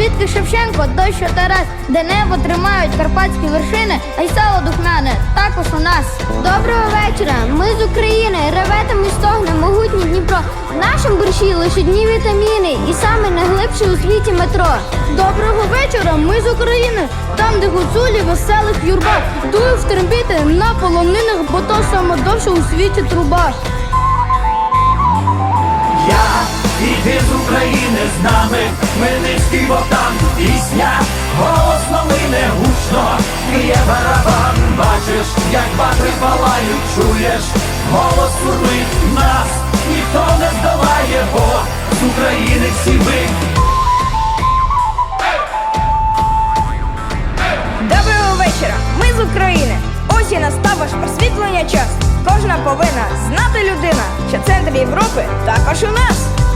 Звідки Шевченко, дощ Тарас, де небо тримають карпатські вершини, а й сало духмяне також у нас. Доброго вечора! Ми з України. Реве та ми стогне могутній Дніпро. В нашому борщі лише дні вітаміни і саме найглибше у світі метро. Доброго вечора! Ми з України. Там, де гуцулі веселих юрба, дує в трембіти на полонинах, бо то саме довше у світі труба. Я іди з України з нами, Хмельницький Богдан, пісня, голос новини гучно, є барабан, бачиш, як батри палають, чуєш, голос сурмить нас, ніхто не здолає, бо з України всі ми. Доброго вечора! Ми з України. Ось і настав ваш просвітлення час. Кожна повинна знати людина, що центр Європи також у нас.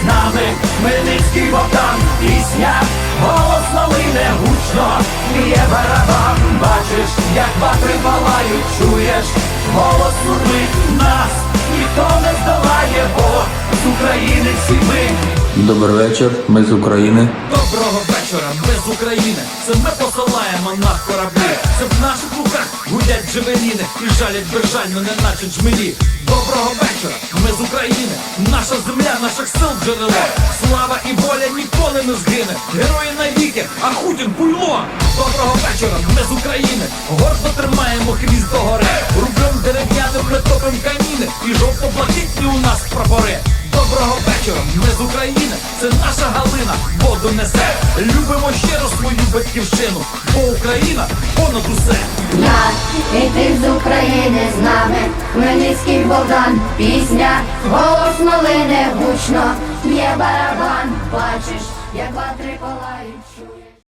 З нами, Хмельницький Богдан, пісня, голос новини гучно, є барабан, бачиш, як батри палають, чуєш, голос сурмить нас, ніхто не здолає, бо з України всі ми. Добрий вечір, ми з України. Доброго вечора, ми з України. Це ми посилаємо на кораблі. Це в наших руках гудять джевеліни і жалять безжально, не наче джмелі. Доброго вечора, ми з України. Наша земля, наших сил джерело. Слава і воля ніколи не згине. Герої навіки, а Хутін буйло. Доброго вечора, ми з України. Гордо тримаємо хвіст до гори. Рублем дерев'яним ми топим каміни. І жовто-блакитні у нас прапори. Доброго вечора, ми з України, це наша Галина, воду несе. Любимо щиро свою батьківщину, бо Україна понад усе. Я і ти з України з нами, Хмельницький Богдан, пісня, голос малини гучно, є барабан, бачиш, як ватри палають.